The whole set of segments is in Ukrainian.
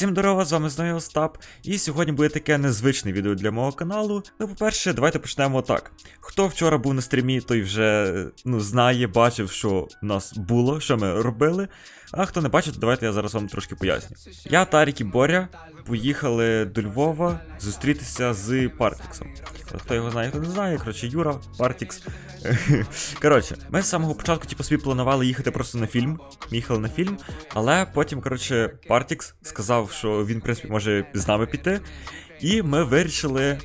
Всім здорова, з вами знову Остап. І сьогодні буде таке незвичне відео для мого каналу. Ну, по-перше, давайте почнемо так. Хто вчора був на стрімі, той вже ну, знає, бачив, що в нас було, що ми робили. А хто не бачив, то давайте я зараз вам трошки поясню. Я, Тарік і Боря поїхали до Львова зустрітися з Партіксом. Хто його знає, хто не знає, коротше, Юра, Партікс. Коротше, ми з самого початку, типу, собі планували їхати просто на фільм. Ми на фільм, але потім, коротше, Партікс сказав, що він, в принципі, може з нами піти. І ми вирішили,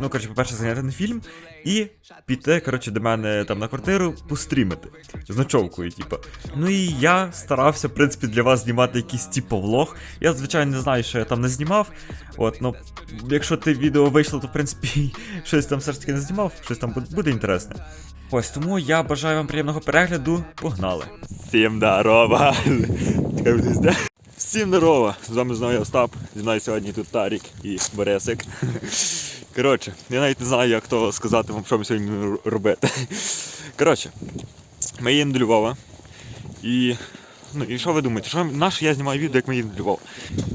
ну, коротше, по-перше, зайняти на фільм і піти, коротше, до мене там на квартиру пострімити. З ночовкою, типу. Ну і я старався, в принципі, для вас знімати якийсь типу влог. Я, звичайно, не знаю, що я там не знімав. От, ну, якщо те відео вийшло, то в принципі щось там все ж таки не знімав, щось там буде- інтересне. Ось тому я бажаю вам приємного перегляду. Погнали! Всім здорово! Всім здорово! З вами знову я Остап. Зі мною сьогодні тут Тарік і Борисик. Коротше, я навіть не знаю, як то сказати вам, що ми сьогодні робити. Коротше, ми їдемо до Львова. І. Ну і що ви думаєте? Що наш я знімаю відео, як ми їдемо до Львова?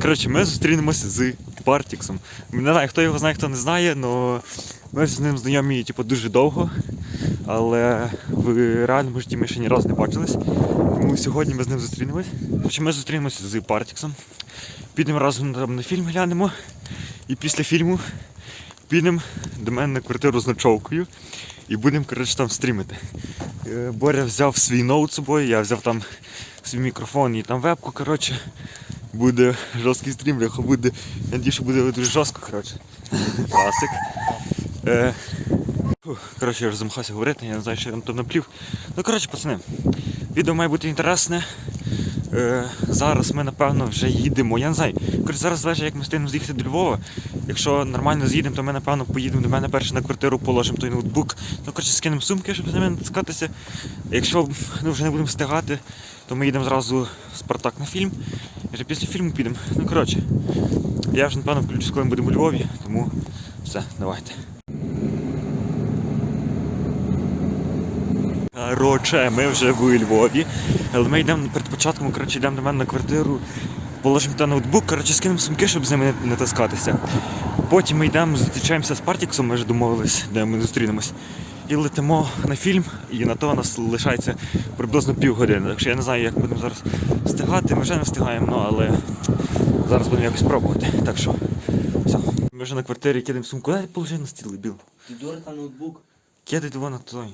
Коротше, ми зустрінемося з Партіксом. Не знаю, хто його знає, хто не знає, але ми з ним знайомі типу, дуже довго. Але в реальному житті ми ще ні разу не бачились. Тому сьогодні ми з ним зустрінемось. Коротше, Ми зустрінемося з Партіксом. Підемо разом там на фільм глянемо. І після фільму підемо до мене на квартиру з ночовкою і будемо коротше, там стрімити. Е, Боря взяв свій ноут з собою, я взяв там свій мікрофон і там вебку. Коротше. Буде жорсткий стрім, бляха, буде. Я надію, що буде дуже жорстко, коротше. Класик. Е, коротше, я вже замахався говорити, я не знаю, що я там наплів. Ну, коротше, пацани, відео має бути інтересне. Е, зараз ми, напевно, вже їдемо. Я не знаю. Коротше, зараз залежить, як ми встигнемо з'їхати до Львова. Якщо нормально з'їдемо, то ми, напевно, поїдемо до мене перше на квартиру, положимо той ноутбук. Ну, коротше, скинемо сумки, щоб з ними натискатися. Якщо ну, вже не будемо встигати, то ми їдемо зразу в Спартак на фільм. І вже після фільму підемо. Ну, коротше, я вже, напевно, включусь, коли ми будемо у Львові, тому все, давайте. Коротше, ми вже в Львові. Але ми йдемо перед початком, коротше, йдемо до мене на квартиру, положимо туди ноутбук, коротше, скинемо сумки, щоб з ними не, таскатися. Потім ми йдемо, зустрічаємося з Партіксом, ми вже домовились, де ми зустрінемось. І летимо на фільм, і на то у нас лишається приблизно півгодини. Так що я не знаю, як будемо зараз встигати. Ми вже не встигаємо, ну, але зараз будемо якось пробувати. Так що, все. Ми вже на квартирі кидаємо сумку. Дай положи на стіл, біл. Ти дура та ноутбук. Кидай його на той.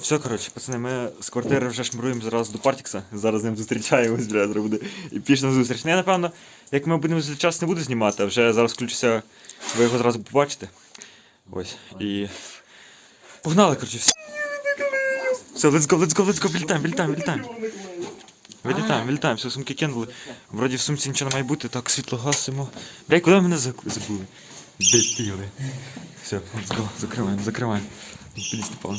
Все, коротше, пацани, ми з квартири вже шмруємо зараз до Партікса. Зараз з ним зустрічаємось, бля, зараз буде епічна зустріч. Я, напевно, як ми будемо час не буду знімати, а вже зараз включуся, ви його зразу побачите. Ось. І. Погнали, коротше, все. Все, let's go, let's go, let's go, вилітаємо, вилітаємо, вилітаємо. Вилітаємо, вилітаємо, все, сумки кинули. Вроді в сумці нічого не має бути, так, світло гасимо. Бля, куди мене забули? Дебіли. Все, let's go, закриваємо, закриваємо. Піди, Степан.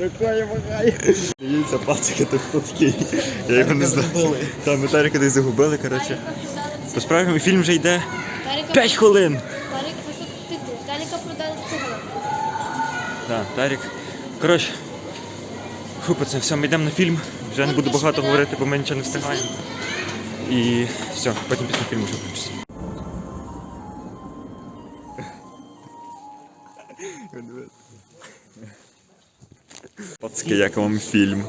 Рукою махає. Дивіться, пацики, то хто такий? Я його не знаю. Там ми Таріка десь загубили, коротше. По справі фільм вже йде 5 хвилин. Таріка піду. Таріка продали. Так, Тарік. Коротше. Фу, пацани, все, ми йдемо на фільм. Вже не буду багато говорити, бо ми нічого не встигаємо. І все, потім після фільму вже включиться. Пацки, як вам фільм?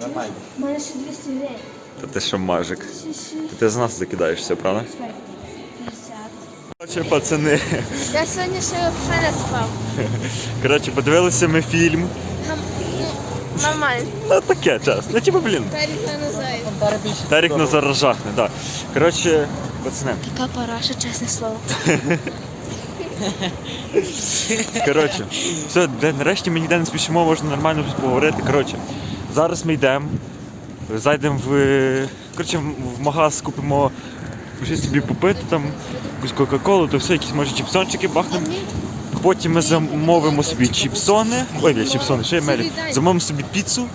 Нормально. У мене ще 200 гривень. Та ти що мажик? Ші-ші. Ти з нас закидаєшся, правда? Чекай. 50. Коротше, пацани. Я сьогодні ще взагалі не спав. Коротше, подивилися ми фільм. Ну, нормально. Ну таке час. Ну типу, блін. Тарік на заражахне, так. Коротше, пацани. Яка параша, чесне слово. Коротше, все, де, нарешті ми ніде не спішимо, можна нормально поговорити. Коротше, зараз ми йдемо, зайдемо в, коротше, в- в магаз, купимо щось собі попити, там, якусь Кока-Колу, то все, якісь може чіпсончики бахнемо. Потім ми замовимо собі чіпсони. Ой, ні, чіпсони, що я мелю. Замовимо собі піцу.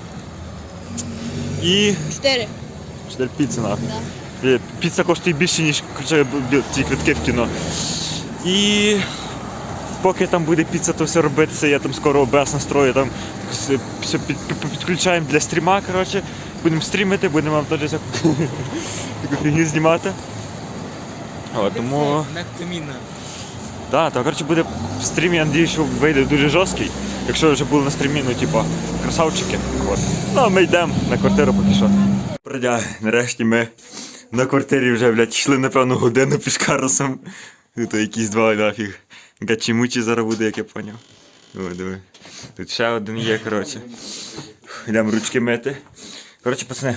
І. Чотири. Чотири піци нахуй. Е, Піца коштує більше, ніж ці квитки в кіно. І поки там буде піца, то все робитися, я там скоро ОБС настрою, там все під, під- підключаємо для стріма, коротше. Будемо стрімити, будемо вам теж всяку таку фігню знімати. О, тому. Так, то коротше буде стрім, я надію, що вийде дуже жорсткий. Якщо вже були на стрімі, ну типа красавчики. От. Ну а ми йдемо на квартиру поки що. Бродя, нарешті ми на квартирі вже, блядь, йшли, напевно, годину пішкарусом. Тут якісь два нафіг. Гачімучі зараз буде, як я поняв. О, диви. Тут ще один є, коротше. Йдемо ручки мити. Коротше, пацани,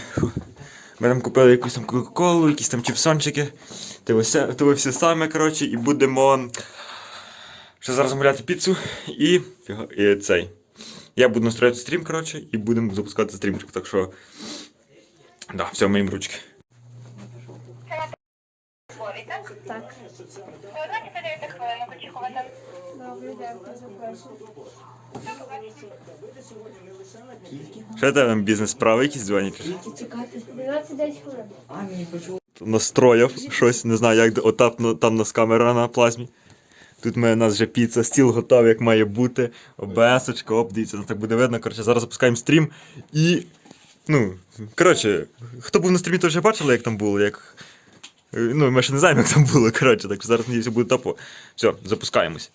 ми там купили якусь там кока-колу, якісь там чіпсончики. Все саме, коротше, і будемо ще зараз замовляти піцу і, і цей. Я буду настроїти стрім, коротше, і будемо запускати стрімчик. Так що. Да, все, моїм ручки. Так. Що там бізнес справи якісь дзвонять? 29 хвилин. А, мені почув. Настроїв щось, не знаю, як отап, там у нас камера на плазмі. Тут у нас вже піца, стіл готовий, як має бути. ОБС-очка, оп, дивіться, ну, так буде видно. Коротше, зараз запускаємо стрім і. Ну, коротше, хто був на стрімі, то вже бачили, як там було, як. Ну, ми ще не знаємо, як там було, коротше, так зараз надіюся, буде топо. Все, запускаємось.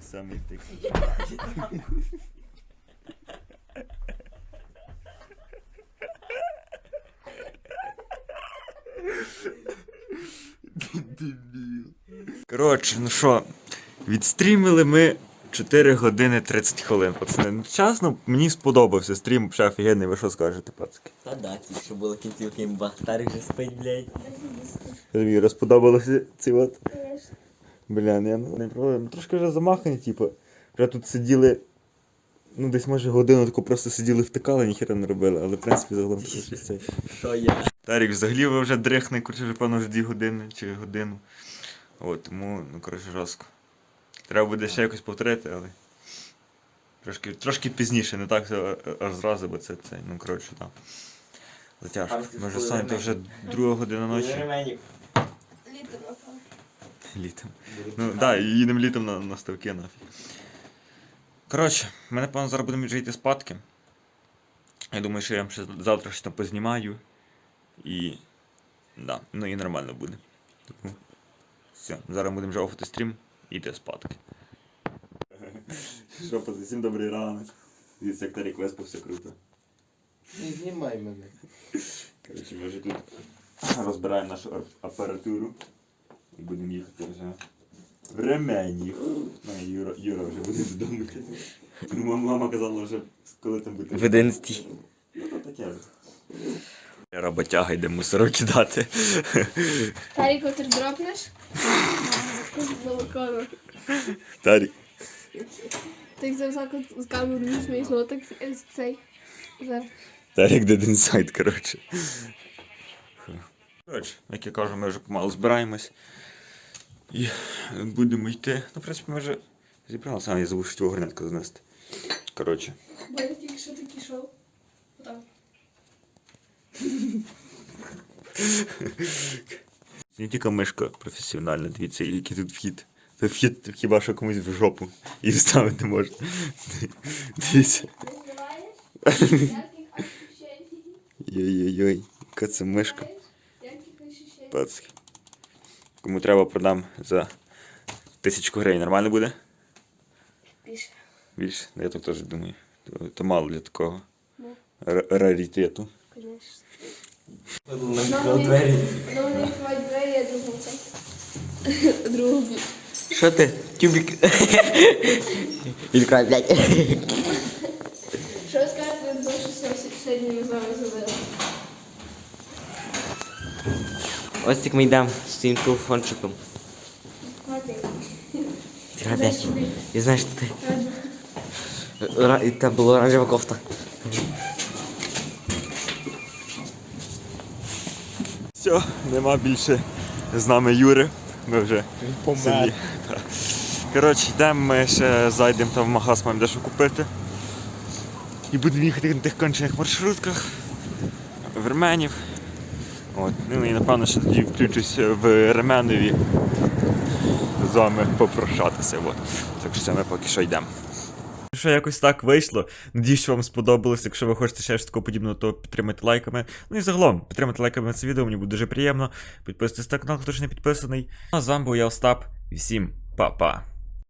Самий тик. Коротше, ну що, відстрімили ми 4 години 30 хвилин, пацани. Ну, чесно, мені сподобався стрім, ще офігенний, ви що скажете, пацки? Та да, що було кінцівки імба. Тарик вже спить, блядь. Тобі розподобалося ці от. Бля, ну я ну, не ну трошки вже замахані, типу. Вже тут сиділи. Ну, десь може годину таку просто сиділи, втикали, ніхера не робили, але в принципі загалом таке щось це. Що я? Тарік взагалі ви вже дрихне, коротше, вже певно вже 2 години чи годину. От, тому, ну, коротше, жорстко. Треба буде ще якось повторити, але. Трошки, трошки пізніше, не так все аж зразу, бо це, це ну коротше, так. Затяжко. Ми вже то вже друга година ночі. Літом. Літом. Ну так, да, їдемо літом на, на ставки нафіг. Коротше, ми напевно зараз будемо вже йти спадки. Я думаю, що я вам ще завтра щось там познімаю. І. Да, ну і нормально буде. Тому все, зараз будемо вже офати стрім і йти спадки. Що, пацан, всім добрий ранок. Дивіться, як Тарік виспався круто. Не знімай мене. Коротше, ми вже тут розбираємо нашу апаратуру. І будемо їхати вже в Ременів. Ну, Юра, Юра вже буде додому. Мама- Мама казала вже, коли там буде. В 11. Ну, то таке. Роботяга йде мусору кидати. Таріку, ти дропнеш? Молоком. Тарік. Так завжди з камеру не смішно, так е, цей. Тарік де інсайд, коротше. Коротше, як я кажу, ми вже помалу збираємось. І будемо йти. Ну, в принципі, ми вже зібралися, а я забув що горнятку знести. Коротше. Бо я тільки що такий шов. Отак. Не тільки мишка професіональна, дивіться, який тут вхід. Це вхід хіба що комусь в жопу і вставити можна. Дивіться. Йой-йой-йой, яка це мишка. Пацки. Кому треба продам за тисячку гривень. Нормально буде? Більше. Більше? Я так теж думаю. То, то мало для такого Ну. раритету. Звісно. Бік. Що ти? Тюбік. Відкривай, блядь. Що скажете до що сьогодні ми з вами зробили? Ось так ми йдемо з цим телефончиком. Відкривай, блядь. І знаєш, що ти... Ра- і Там була оранжева кофта. Все, нема більше з нами Юри. Ми вже Помер. собі. Коротше, йдемо, ми ще зайдемо там в магаз, маємо дещо купити. І будемо їхати на тих кончених маршрутках. Верменів. От. Ну і напевно ще тоді включусь в Ременові з вами попрощатися. От. Так що ми поки що йдемо. Що якось так вийшло. Надіюсь, що вам сподобалось. Якщо ви хочете ще щось такого подібного, то підтримайте лайками. Ну і загалом, підтримайте лайками це відео, мені буде дуже приємно. Підписуйтесь на канал, хто ж не підписаний. Ну а з вами був я Остап. Всім па-па.